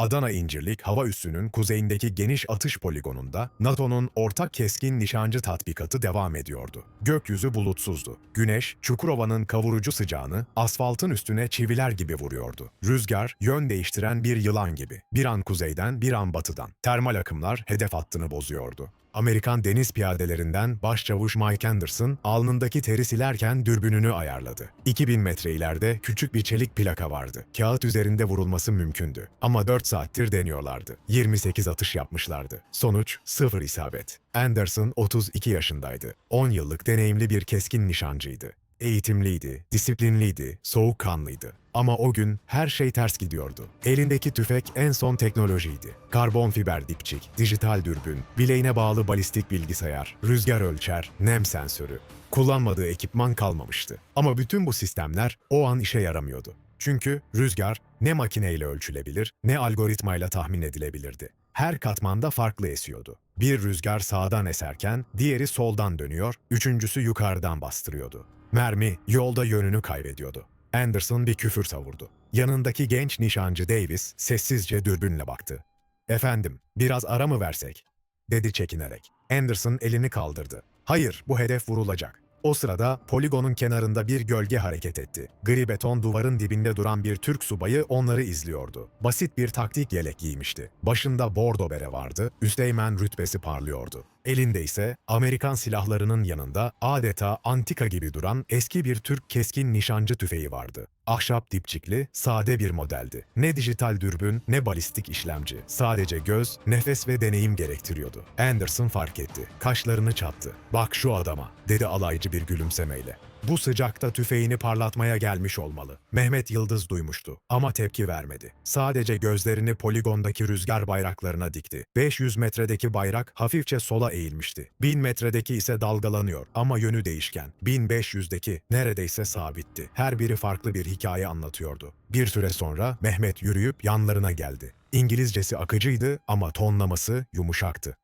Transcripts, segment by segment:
Adana İncirlik hava üssünün kuzeyindeki geniş atış poligonunda NATO'nun ortak keskin nişancı tatbikatı devam ediyordu. Gökyüzü bulutsuzdu. Güneş, Çukurova'nın kavurucu sıcağını asfaltın üstüne çiviler gibi vuruyordu. Rüzgar, yön değiştiren bir yılan gibi. Bir an kuzeyden, bir an batıdan. Termal akımlar hedef hattını bozuyordu. Amerikan deniz piyadelerinden başçavuş Mike Anderson alnındaki teri silerken dürbününü ayarladı. 2000 metre ileride küçük bir çelik plaka vardı. Kağıt üzerinde vurulması mümkündü. Ama 4 saattir deniyorlardı. 28 atış yapmışlardı. Sonuç sıfır isabet. Anderson 32 yaşındaydı. 10 yıllık deneyimli bir keskin nişancıydı. Eğitimliydi, disiplinliydi, soğukkanlıydı. Ama o gün her şey ters gidiyordu. Elindeki tüfek en son teknolojiydi. Karbon fiber dipçik, dijital dürbün, bileğine bağlı balistik bilgisayar, rüzgar ölçer, nem sensörü. Kullanmadığı ekipman kalmamıştı. Ama bütün bu sistemler o an işe yaramıyordu. Çünkü rüzgar ne makineyle ölçülebilir ne algoritmayla tahmin edilebilirdi. Her katmanda farklı esiyordu. Bir rüzgar sağdan eserken diğeri soldan dönüyor, üçüncüsü yukarıdan bastırıyordu. Mermi yolda yönünü kaybediyordu. Anderson bir küfür savurdu. Yanındaki genç nişancı Davis sessizce dürbünle baktı. "Efendim, biraz ara mı versek?" dedi çekinerek. Anderson elini kaldırdı. "Hayır, bu hedef vurulacak." O sırada poligonun kenarında bir gölge hareket etti. Gri beton duvarın dibinde duran bir Türk subayı onları izliyordu. Basit bir taktik yelek giymişti. Başında bordo bere vardı, üsteğmen rütbesi parlıyordu. Elinde ise Amerikan silahlarının yanında adeta antika gibi duran eski bir Türk keskin nişancı tüfeği vardı. Ahşap dipçikli, sade bir modeldi. Ne dijital dürbün ne balistik işlemci. Sadece göz, nefes ve deneyim gerektiriyordu. Anderson fark etti. Kaşlarını çattı. "Bak şu adama." dedi alaycı bir gülümsemeyle. Bu sıcakta tüfeğini parlatmaya gelmiş olmalı. Mehmet Yıldız duymuştu ama tepki vermedi. Sadece gözlerini poligondaki rüzgar bayraklarına dikti. 500 metredeki bayrak hafifçe sola eğilmişti. 1000 metredeki ise dalgalanıyor ama yönü değişken. 1500'deki neredeyse sabitti. Her biri farklı bir hikaye anlatıyordu. Bir süre sonra Mehmet yürüyüp yanlarına geldi. İngilizcesi akıcıydı ama tonlaması yumuşaktı.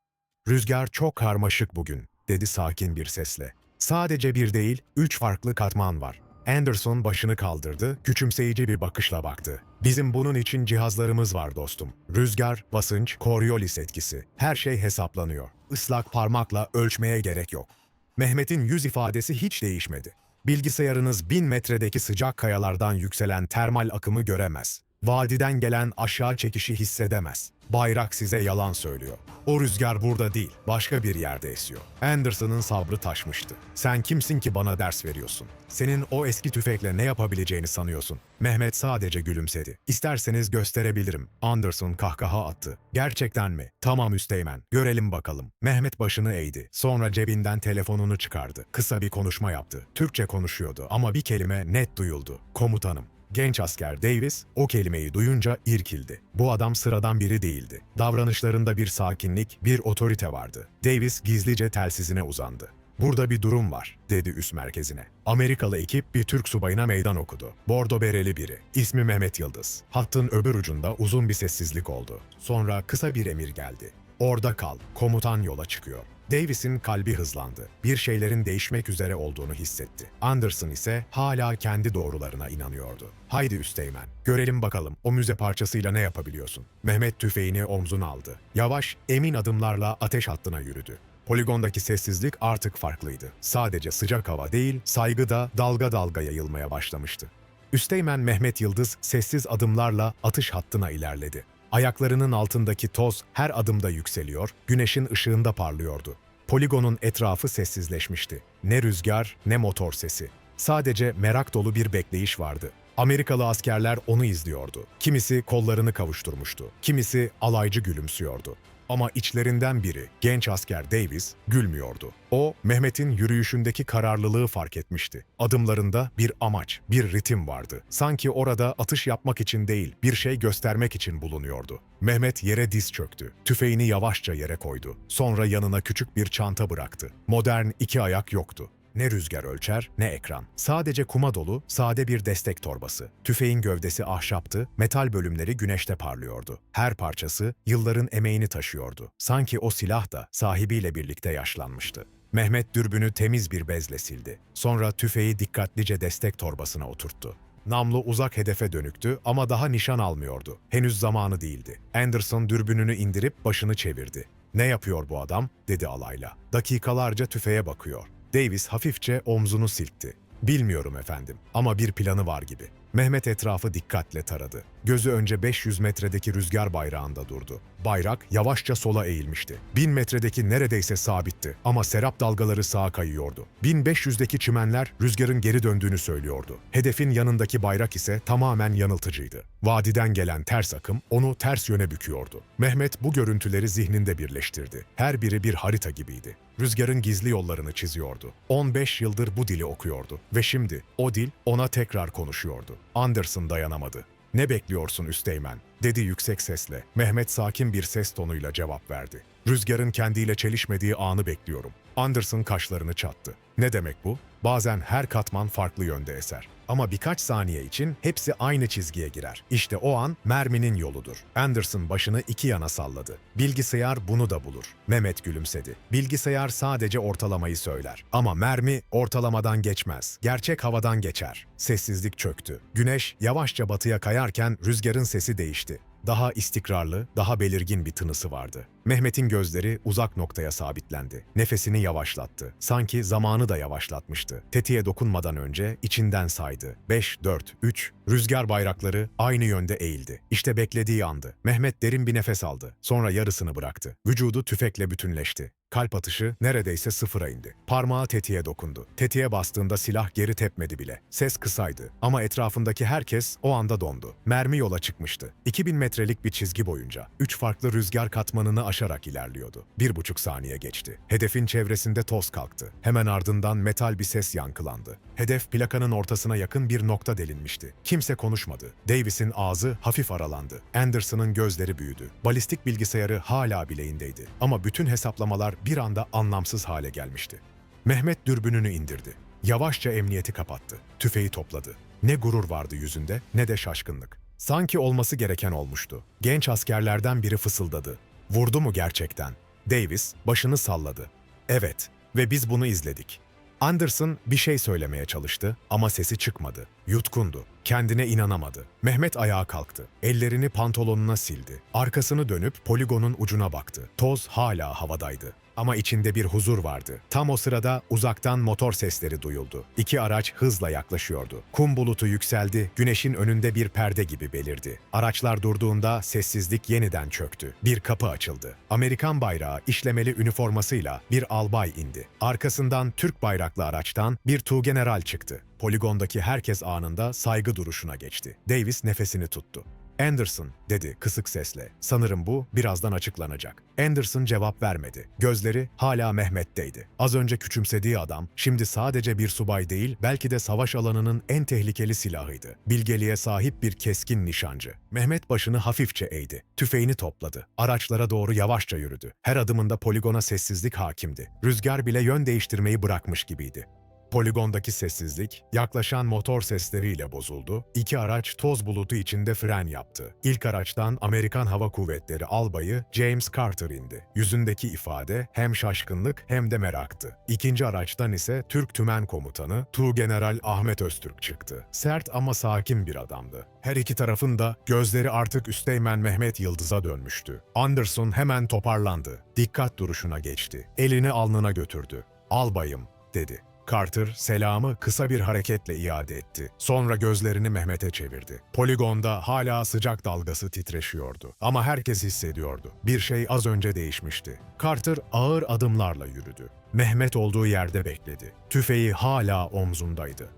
Rüzgar çok karmaşık bugün, dedi sakin bir sesle. Sadece bir değil, üç farklı katman var. Anderson başını kaldırdı, küçümseyici bir bakışla baktı. Bizim bunun için cihazlarımız var dostum. Rüzgar, basınç, Coriolis etkisi. Her şey hesaplanıyor. Islak parmakla ölçmeye gerek yok. Mehmet'in yüz ifadesi hiç değişmedi. Bilgisayarınız bin metredeki sıcak kayalardan yükselen termal akımı göremez. Vadiden gelen aşağı çekişi hissedemez. Bayrak size yalan söylüyor. O rüzgar burada değil, başka bir yerde esiyor. Anderson'ın sabrı taşmıştı. Sen kimsin ki bana ders veriyorsun? Senin o eski tüfekle ne yapabileceğini sanıyorsun? Mehmet sadece gülümsedi. İsterseniz gösterebilirim. Anderson kahkaha attı. Gerçekten mi? Tamam üsteğmen. Görelim bakalım. Mehmet başını eğdi. Sonra cebinden telefonunu çıkardı. Kısa bir konuşma yaptı. Türkçe konuşuyordu ama bir kelime net duyuldu. Komutanım. Genç asker Davis o kelimeyi duyunca irkildi. Bu adam sıradan biri değildi. Davranışlarında bir sakinlik, bir otorite vardı. Davis gizlice telsizine uzandı. Burada bir durum var, dedi üst merkezine. Amerikalı ekip bir Türk subayına meydan okudu. Bordo bereli biri. İsmi Mehmet Yıldız. Hattın öbür ucunda uzun bir sessizlik oldu. Sonra kısa bir emir geldi. Orada kal, komutan yola çıkıyor. Davis'in kalbi hızlandı. Bir şeylerin değişmek üzere olduğunu hissetti. Anderson ise hala kendi doğrularına inanıyordu. Haydi Üsteğmen, görelim bakalım o müze parçasıyla ne yapabiliyorsun. Mehmet tüfeğini omzuna aldı. Yavaş, emin adımlarla ateş hattına yürüdü. Poligondaki sessizlik artık farklıydı. Sadece sıcak hava değil, saygı da dalga dalga yayılmaya başlamıştı. Üsteğmen Mehmet Yıldız sessiz adımlarla atış hattına ilerledi. Ayaklarının altındaki toz her adımda yükseliyor, güneşin ışığında parlıyordu. Poligonun etrafı sessizleşmişti. Ne rüzgar ne motor sesi. Sadece merak dolu bir bekleyiş vardı. Amerikalı askerler onu izliyordu. Kimisi kollarını kavuşturmuştu. Kimisi alaycı gülümsüyordu. Ama içlerinden biri, genç asker Davis, gülmüyordu. O, Mehmet'in yürüyüşündeki kararlılığı fark etmişti. Adımlarında bir amaç, bir ritim vardı. Sanki orada atış yapmak için değil, bir şey göstermek için bulunuyordu. Mehmet yere diz çöktü. Tüfeğini yavaşça yere koydu. Sonra yanına küçük bir çanta bıraktı. Modern iki ayak yoktu. Ne rüzgar ölçer ne ekran. Sadece kuma dolu, sade bir destek torbası. Tüfeğin gövdesi ahşaptı, metal bölümleri güneşte parlıyordu. Her parçası yılların emeğini taşıyordu. Sanki o silah da sahibiyle birlikte yaşlanmıştı. Mehmet dürbünü temiz bir bezle sildi. Sonra tüfeği dikkatlice destek torbasına oturttu. Namlu uzak hedefe dönüktü ama daha nişan almıyordu. Henüz zamanı değildi. Anderson dürbününü indirip başını çevirdi. Ne yapıyor bu adam? dedi alayla. Dakikalarca tüfeğe bakıyor. Davis hafifçe omzunu silkti. Bilmiyorum efendim ama bir planı var gibi. Mehmet etrafı dikkatle taradı. Gözü önce 500 metredeki rüzgar bayrağında durdu. Bayrak yavaşça sola eğilmişti. 1000 metredeki neredeyse sabitti ama serap dalgaları sağa kayıyordu. 1500'deki çimenler rüzgarın geri döndüğünü söylüyordu. Hedefin yanındaki bayrak ise tamamen yanıltıcıydı. Vadiden gelen ters akım onu ters yöne büküyordu. Mehmet bu görüntüleri zihninde birleştirdi. Her biri bir harita gibiydi. Rüzgarın gizli yollarını çiziyordu. 15 yıldır bu dili okuyordu ve şimdi o dil ona tekrar konuşuyordu. Anderson dayanamadı. Ne bekliyorsun Üsteğmen? dedi yüksek sesle. Mehmet sakin bir ses tonuyla cevap verdi. Rüzgarın kendiyle çelişmediği anı bekliyorum. Anderson kaşlarını çattı. Ne demek bu? Bazen her katman farklı yönde eser. Ama birkaç saniye için hepsi aynı çizgiye girer. İşte o an merminin yoludur. Anderson başını iki yana salladı. Bilgisayar bunu da bulur. Mehmet gülümsedi. Bilgisayar sadece ortalamayı söyler. Ama mermi ortalamadan geçmez. Gerçek havadan geçer. Sessizlik çöktü. Güneş yavaşça batıya kayarken rüzgarın sesi değişti. Daha istikrarlı, daha belirgin bir tınısı vardı. Mehmet'in gözleri uzak noktaya sabitlendi. Nefesini yavaşlattı. Sanki zamanı da yavaşlatmıştı. Tetiğe dokunmadan önce içinden saydı. 5, 4, 3. Rüzgar bayrakları aynı yönde eğildi. İşte beklediği andı. Mehmet derin bir nefes aldı. Sonra yarısını bıraktı. Vücudu tüfekle bütünleşti. Kalp atışı neredeyse sıfıra indi. Parmağı tetiğe dokundu. Tetiğe bastığında silah geri tepmedi bile. Ses kısaydı ama etrafındaki herkes o anda dondu. Mermi yola çıkmıştı. 2000 metrelik bir çizgi boyunca. Üç farklı rüzgar katmanını aşarak ilerliyordu. Bir buçuk saniye geçti. Hedefin çevresinde toz kalktı. Hemen ardından metal bir ses yankılandı. Hedef plakanın ortasına yakın bir nokta delinmişti. Kimse konuşmadı. Davis'in ağzı hafif aralandı. Anderson'ın gözleri büyüdü. Balistik bilgisayarı hala bileğindeydi. Ama bütün hesaplamalar bir anda anlamsız hale gelmişti. Mehmet dürbününü indirdi. Yavaşça emniyeti kapattı. Tüfeği topladı. Ne gurur vardı yüzünde ne de şaşkınlık. Sanki olması gereken olmuştu. Genç askerlerden biri fısıldadı. Vurdu mu gerçekten? Davis başını salladı. Evet ve biz bunu izledik. Anderson bir şey söylemeye çalıştı ama sesi çıkmadı. Yutkundu. Kendine inanamadı. Mehmet ayağa kalktı. Ellerini pantolonuna sildi. Arkasını dönüp poligonun ucuna baktı. Toz hala havadaydı. Ama içinde bir huzur vardı. Tam o sırada uzaktan motor sesleri duyuldu. İki araç hızla yaklaşıyordu. Kum bulutu yükseldi, güneşin önünde bir perde gibi belirdi. Araçlar durduğunda sessizlik yeniden çöktü. Bir kapı açıldı. Amerikan bayrağı işlemeli üniformasıyla bir albay indi. Arkasından Türk bayraklı araçtan bir tuğgeneral çıktı. Poligondaki herkes anında saygı duruşuna geçti. Davis nefesini tuttu. Anderson dedi kısık sesle. Sanırım bu birazdan açıklanacak. Anderson cevap vermedi. Gözleri hala Mehmet'teydi. Az önce küçümsediği adam şimdi sadece bir subay değil belki de savaş alanının en tehlikeli silahıydı. Bilgeliğe sahip bir keskin nişancı. Mehmet başını hafifçe eğdi. Tüfeğini topladı. Araçlara doğru yavaşça yürüdü. Her adımında poligona sessizlik hakimdi. Rüzgar bile yön değiştirmeyi bırakmış gibiydi. Poligondaki sessizlik yaklaşan motor sesleriyle bozuldu. İki araç toz bulutu içinde fren yaptı. İlk araçtan Amerikan Hava Kuvvetleri albayı James Carter indi. Yüzündeki ifade hem şaşkınlık hem de meraktı. İkinci araçtan ise Türk Tümen Komutanı Tuğgeneral Ahmet Öztürk çıktı. Sert ama sakin bir adamdı. Her iki tarafın da gözleri artık Üsteğmen Mehmet Yıldız'a dönmüştü. Anderson hemen toparlandı. Dikkat duruşuna geçti. Elini alnına götürdü. Albayım dedi. Carter selamı kısa bir hareketle iade etti. Sonra gözlerini Mehmet'e çevirdi. Poligonda hala sıcak dalgası titreşiyordu. Ama herkes hissediyordu. Bir şey az önce değişmişti. Carter ağır adımlarla yürüdü. Mehmet olduğu yerde bekledi. Tüfeği hala omzundaydı.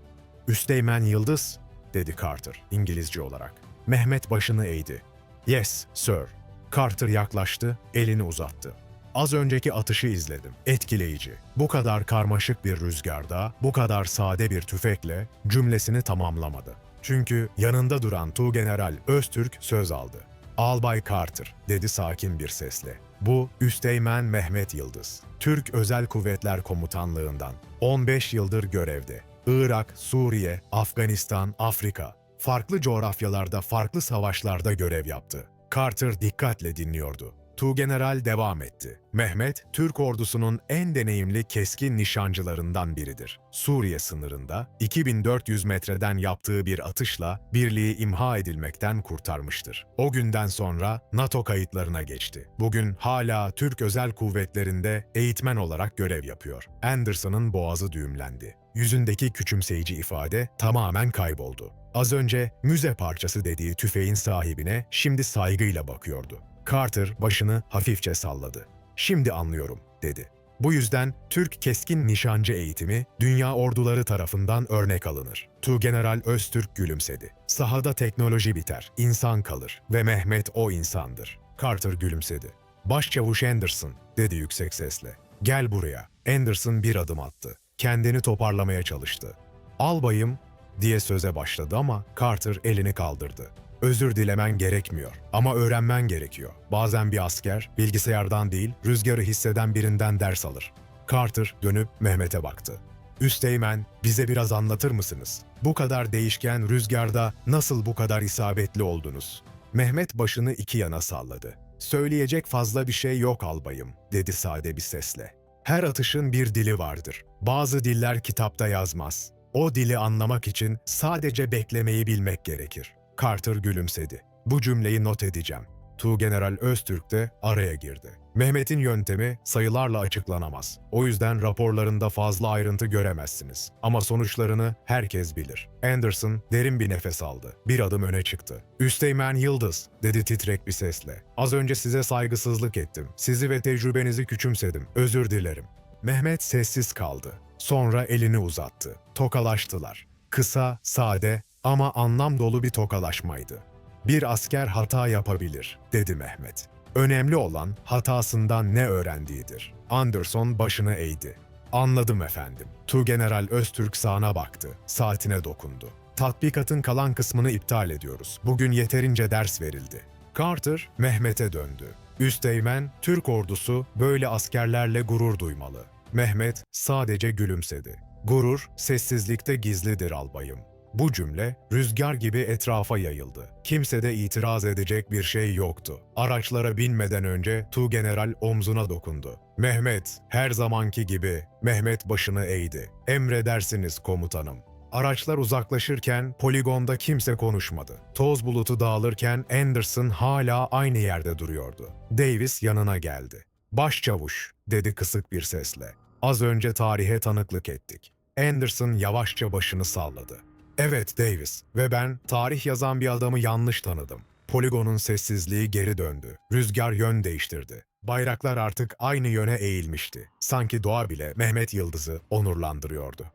Üsteğmen Yıldız, dedi Carter İngilizce olarak. Mehmet başını eğdi. Yes, sir. Carter yaklaştı, elini uzattı. Az önceki atışı izledim. Etkileyici. Bu kadar karmaşık bir rüzgarda, bu kadar sade bir tüfekle cümlesini tamamlamadı. Çünkü yanında duran Tuğgeneral Öztürk söz aldı. Albay Carter, dedi sakin bir sesle. Bu Üsteğmen Mehmet Yıldız. Türk Özel Kuvvetler Komutanlığından. 15 yıldır görevde. Irak, Suriye, Afganistan, Afrika. Farklı coğrafyalarda, farklı savaşlarda görev yaptı. Carter dikkatle dinliyordu. Tuğgeneral devam etti. Mehmet, Türk ordusunun en deneyimli keskin nişancılarından biridir. Suriye sınırında 2400 metreden yaptığı bir atışla birliği imha edilmekten kurtarmıştır. O günden sonra NATO kayıtlarına geçti. Bugün hala Türk Özel Kuvvetleri'nde eğitmen olarak görev yapıyor. Anderson'ın boğazı düğümlendi. Yüzündeki küçümseyici ifade tamamen kayboldu. Az önce müze parçası dediği tüfeğin sahibine şimdi saygıyla bakıyordu. Carter başını hafifçe salladı. Şimdi anlıyorum, dedi. Bu yüzden Türk keskin nişancı eğitimi dünya orduları tarafından örnek alınır. Tuğgeneral Öztürk gülümsedi. Sahada teknoloji biter, insan kalır ve Mehmet o insandır. Carter gülümsedi. Başçavuş Anderson, dedi yüksek sesle. Gel buraya. Anderson bir adım attı. Kendini toparlamaya çalıştı. Albayım, diye söze başladı ama Carter elini kaldırdı. Özür dilemen gerekmiyor ama öğrenmen gerekiyor. Bazen bir asker bilgisayardan değil, rüzgarı hisseden birinden ders alır. Carter dönüp Mehmet'e baktı. Üsteğmen, bize biraz anlatır mısınız? Bu kadar değişken rüzgarda nasıl bu kadar isabetli oldunuz? Mehmet başını iki yana salladı. Söyleyecek fazla bir şey yok albayım, dedi sade bir sesle. Her atışın bir dili vardır. Bazı diller kitapta yazmaz. O dili anlamak için sadece beklemeyi bilmek gerekir. Carter gülümsedi. Bu cümleyi not edeceğim. Tuğgeneral Öztürk de araya girdi. Mehmet'in yöntemi sayılarla açıklanamaz. O yüzden raporlarında fazla ayrıntı göremezsiniz. Ama sonuçlarını herkes bilir. Anderson derin bir nefes aldı. Bir adım öne çıktı. Üsteğmen Yıldız, dedi titrek bir sesle. Az önce size saygısızlık ettim. Sizi ve tecrübenizi küçümsedim. Özür dilerim. Mehmet sessiz kaldı. Sonra elini uzattı. Tokalaştılar. Kısa, sade ama anlam dolu bir tokalaşmaydı. Bir asker hata yapabilir, dedi Mehmet. Önemli olan hatasından ne öğrendiğidir. Anderson başını eğdi. Anladım efendim. Tuğgeneral Öztürk sağına baktı. Saatine dokundu. Tatbikatın kalan kısmını iptal ediyoruz. Bugün yeterince ders verildi. Carter, Mehmet'e döndü. Üsteğmen, Türk ordusu böyle askerlerle gurur duymalı. Mehmet sadece gülümsedi. Gurur, sessizlikte gizlidir albayım. Bu cümle rüzgar gibi etrafa yayıldı. Kimsede itiraz edecek bir şey yoktu. Araçlara binmeden önce Tuğgeneral omzuna dokundu. Mehmet, her zamanki gibi Mehmet başını eğdi. Emredersiniz komutanım. Araçlar uzaklaşırken poligonda kimse konuşmadı. Toz bulutu dağılırken Anderson hala aynı yerde duruyordu. Davis yanına geldi. Başçavuş, dedi kısık bir sesle. Az önce tarihe tanıklık ettik. Anderson yavaşça başını salladı. Evet Davis ve ben tarih yazan bir adamı yanlış tanıdım. Poligonun sessizliği geri döndü. Rüzgar yön değiştirdi. Bayraklar artık aynı yöne eğilmişti. Sanki doğa bile Mehmet Yıldız'ı onurlandırıyordu.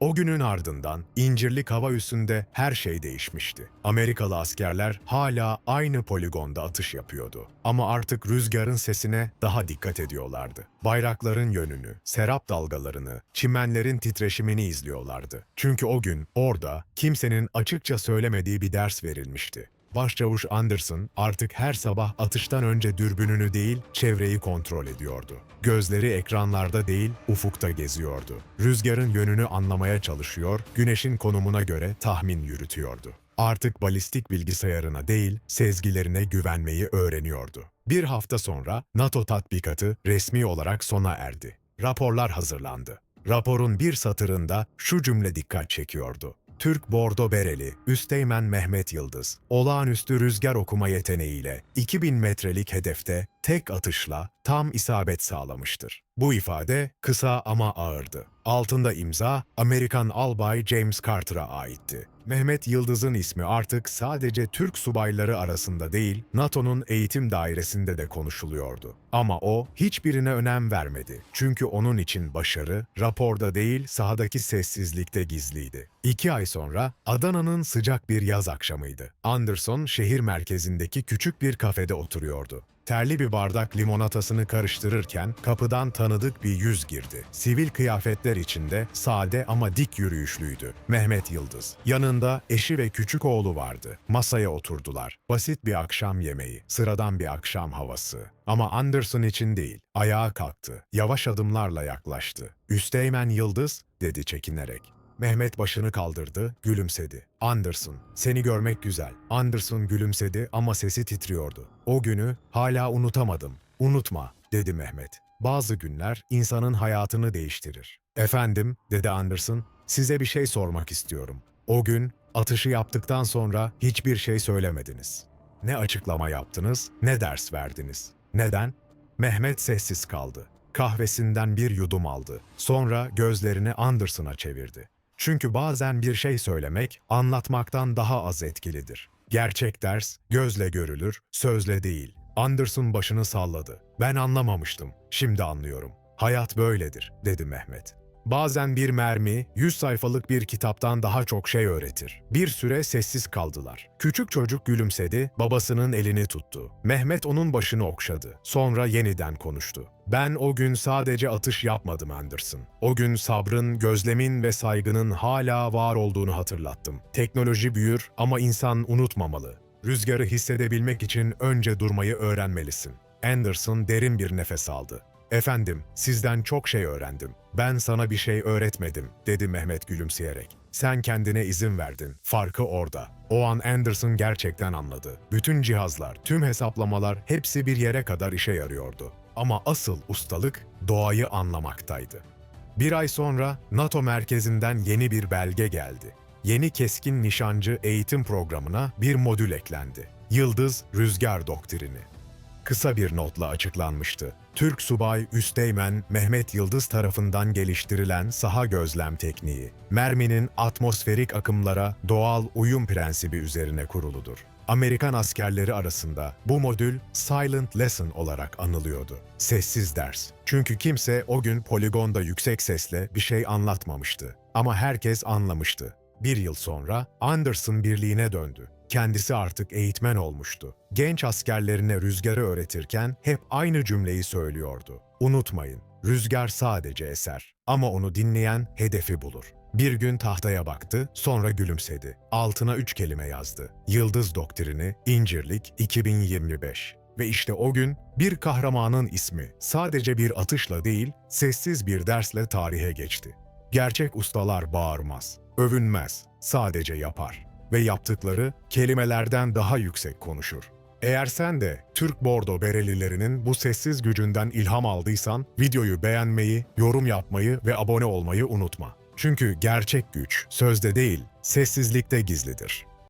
O günün ardından İncirlik hava üssünde her şey değişmişti. Amerikalı askerler hala aynı poligonda atış yapıyordu. Ama artık rüzgarın sesine daha dikkat ediyorlardı. Bayrakların yönünü, serap dalgalarını, çimenlerin titreşimini izliyorlardı. Çünkü o gün orada kimsenin açıkça söylemediği bir ders verilmişti. Başçavuş Anderson artık her sabah atıştan önce dürbününü değil, çevreyi kontrol ediyordu. Gözleri ekranlarda değil, ufukta geziyordu. Rüzgarın yönünü anlamaya çalışıyor, güneşin konumuna göre tahmin yürütüyordu. Artık balistik bilgisayarına değil, sezgilerine güvenmeyi öğreniyordu. Bir hafta sonra NATO tatbikatı resmi olarak sona erdi. Raporlar hazırlandı. Raporun bir satırında şu cümle dikkat çekiyordu. Türk Bordo Bereli, Üsteğmen Mehmet Yıldız, olağanüstü rüzgar okuma yeteneğiyle 2000 metrelik hedefte tek atışla tam isabet sağlamıştır. Bu ifade kısa ama ağırdı. Altında imza Amerikan albay James Carter'a aitti. Mehmet Yıldız'ın ismi artık sadece Türk subayları arasında değil, NATO'nun eğitim dairesinde de konuşuluyordu. Ama o hiçbirine önem vermedi. Çünkü onun için başarı, raporda değil sahadaki sessizlikte gizliydi. İki ay sonra Adana'nın sıcak bir yaz akşamıydı. Anderson şehir merkezindeki küçük bir kafede oturuyordu. Terli bir bardak limonatasını karıştırırken kapıdan tanıdık bir yüz girdi. Sivil kıyafetler içinde sade ama dik yürüyüşlüydü. Mehmet Yıldız. Yanında eşi ve küçük oğlu vardı. Masaya oturdular. Basit bir akşam yemeği, sıradan bir akşam havası. Ama Anderson için değil. Ayağa kalktı. Yavaş adımlarla yaklaştı. Üsteğmen Yıldız, dedi çekinerek. Mehmet başını kaldırdı, gülümsedi. Anderson, seni görmek güzel. Anderson gülümsedi ama sesi titriyordu. O günü hala unutamadım. Unutma, dedi Mehmet. Bazı günler insanın hayatını değiştirir. Efendim, dedi Anderson, size bir şey sormak istiyorum. O gün atışı yaptıktan sonra hiçbir şey söylemediniz. Ne açıklama yaptınız, ne ders verdiniz. Neden? Mehmet sessiz kaldı. Kahvesinden bir yudum aldı. Sonra gözlerini Anderson'a çevirdi. Çünkü bazen bir şey söylemek anlatmaktan daha az etkilidir. Gerçek ders gözle görülür, sözle değil. Anderson başını salladı. Ben anlamamıştım. Şimdi anlıyorum. Hayat böyledir, dedi Mehmet. Bazen bir mermi, 100 sayfalık bir kitaptan daha çok şey öğretir. Bir süre sessiz kaldılar. Küçük çocuk gülümsedi, babasının elini tuttu. Mehmet onun başını okşadı. Sonra yeniden konuştu. Ben o gün sadece atış yapmadım Anderson. O gün sabrın, gözlemin ve saygının hala var olduğunu hatırlattım. Teknoloji büyür ama insan unutmamalı. Rüzgarı hissedebilmek için önce durmayı öğrenmelisin. Anderson derin bir nefes aldı. Efendim, sizden çok şey öğrendim. Ben sana bir şey öğretmedim, dedi Mehmet gülümseyerek. Sen kendine izin verdin. Farkı orada. O an Anderson gerçekten anladı. Bütün cihazlar, tüm hesaplamalar hepsi bir yere kadar işe yarıyordu. Ama asıl ustalık doğayı anlamaktaydı. Bir ay sonra NATO merkezinden yeni bir belge geldi. Yeni keskin nişancı eğitim programına bir modül eklendi. Yıldız Rüzgar Doktrini. Kısa bir notla açıklanmıştı. Türk subay Üsteğmen Mehmet Yıldız tarafından geliştirilen saha gözlem tekniği, merminin atmosferik akımlara doğal uyum prensibi üzerine kuruludur. Amerikan askerleri arasında bu modül Silent Lesson olarak anılıyordu. Sessiz ders. Çünkü kimse o gün poligonda yüksek sesle bir şey anlatmamıştı. Ama herkes anlamıştı. Bir yıl sonra Anderson birliğine döndü. Kendisi artık eğitmen olmuştu. Genç askerlerine rüzgarı öğretirken hep aynı cümleyi söylüyordu. Unutmayın, rüzgar sadece eser ama onu dinleyen hedefi bulur. Bir gün tahtaya baktı, sonra gülümsedi. Altına üç kelime yazdı. Yıldız Doktrini, İncirlik 2025. Ve işte o gün bir kahramanın ismi sadece bir atışla değil, sessiz bir dersle tarihe geçti. Gerçek ustalar bağırmaz, övünmez, sadece yapar. Ve yaptıkları kelimelerden daha yüksek konuşur. Eğer sen de Türk Bordo Berelilerinin bu sessiz gücünden ilham aldıysan, videoyu beğenmeyi, yorum yapmayı ve abone olmayı unutma. Çünkü gerçek güç sözde değil, sessizlikte gizlidir.